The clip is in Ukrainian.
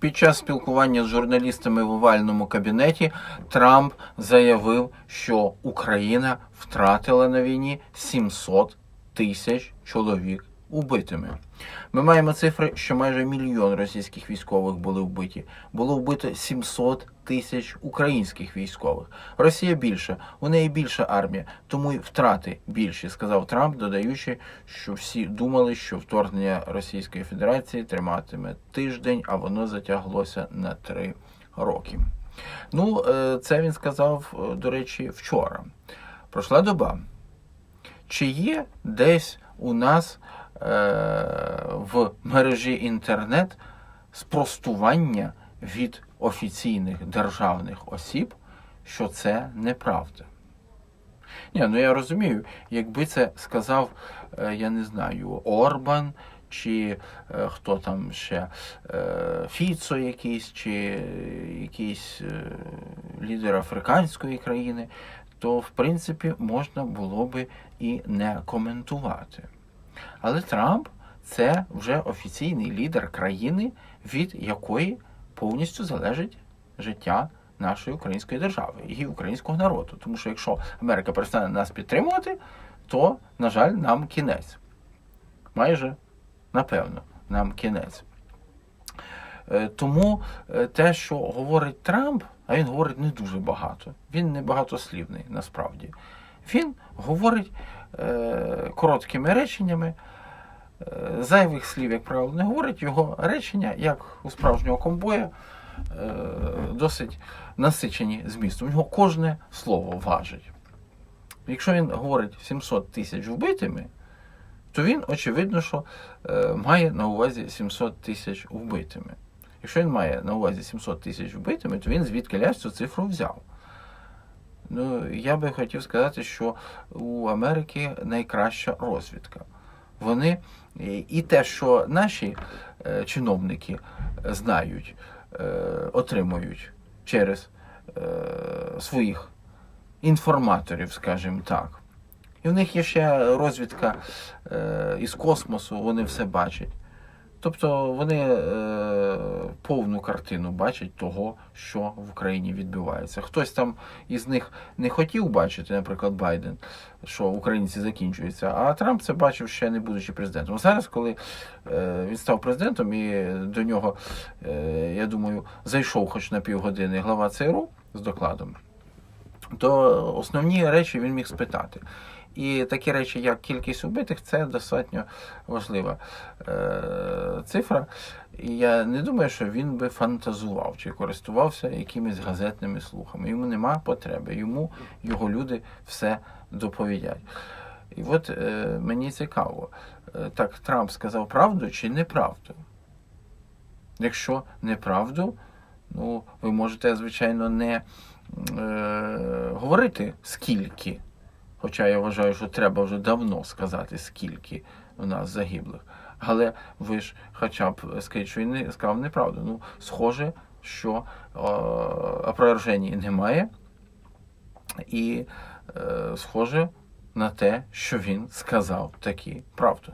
Під час спілкування з журналістами в овальному кабінеті Трамп заявив, що Україна втратила на війні 700 тисяч чоловік убитими. Ми маємо цифри, що майже мільйон російських військових були вбиті. Було вбито 700 тисяч українських військових. Росія більша, у неї більша армія, тому й втрати більші, сказав Трамп, додаючи, що всі думали, що вторгнення Російської Федерації триматиме тиждень, а воно затяглося на три роки. Ну, е, це він сказав, е, до речі, вчора. Пройшла доба. Чи є десь у нас в мережі інтернет спростування від офіційних державних осіб, що це неправда? Ні, ну я розумію, якби це сказав, е, я не знаю, Орбан, чи е, хто там ще, е, Фіцо якийсь, чи якийсь е, лідер африканської країни, то в принципі можна було би і не коментувати. Але Трамп це вже офіційний лідер країни, від якої повністю залежить життя нашої української держави і українського народу. Тому що якщо Америка перестане нас підтримувати, то, на жаль, нам кінець. Майже напевно, нам кінець. Е, Тому е, те, що говорить Трамп, а він говорить не дуже багато. Він не багатослівний насправді. Він говорить короткими реченнями. Е, Зайвих слів, як правило, не говорить. Його речення, як у справжнього комбоя, е, досить насичені змістом. У нього кожне слово важить. Якщо він говорить 700 тисяч вбитими, то він, очевидно, що е, має на увазі 700 тисяч вбитими. Якщо він має на увазі 700 тисяч вбитими, то він звідки цю цифру взяв. Ну, я би хотів сказати, що у Америки найкраща розвідка. Вони і- те, що наші е, чиновники знають, е, отримують через е, своїх інформаторів, скажімо так. І в них є ще розвідка із космосу, вони все бачать. Тобто вони е, повну картину бачать того, що в Україні відбувається. Хтось там із них не хотів бачити, наприклад, Байден, що українці закінчуються, а Трамп це бачив ще не будучи президентом. Зараз, коли е, він став президентом, і до нього, е, я думаю, зайшов хоч на півгодини глава ЦРУ з докладом, то основні речі він міг спитати. І такі речі, як кількість убитих, це достатньо важлива е, цифра. І я не думаю, що він би фантазував чи користувався якимись газетними слухами. Йому нема потреби, йому його люди все доповідять. І от е, мені цікаво, е, так Трамп сказав правду чи неправду? Якщо неправду, ну ви можете, звичайно, не говорити скільки. Хоча я вважаю, що треба вже давно сказати, скільки у нас загиблих. Але ви ж хоча б скажіть, що не сказав неправду. Ну, схоже, що е, опровержень немає, і е, схоже на те, що він сказав таки правду.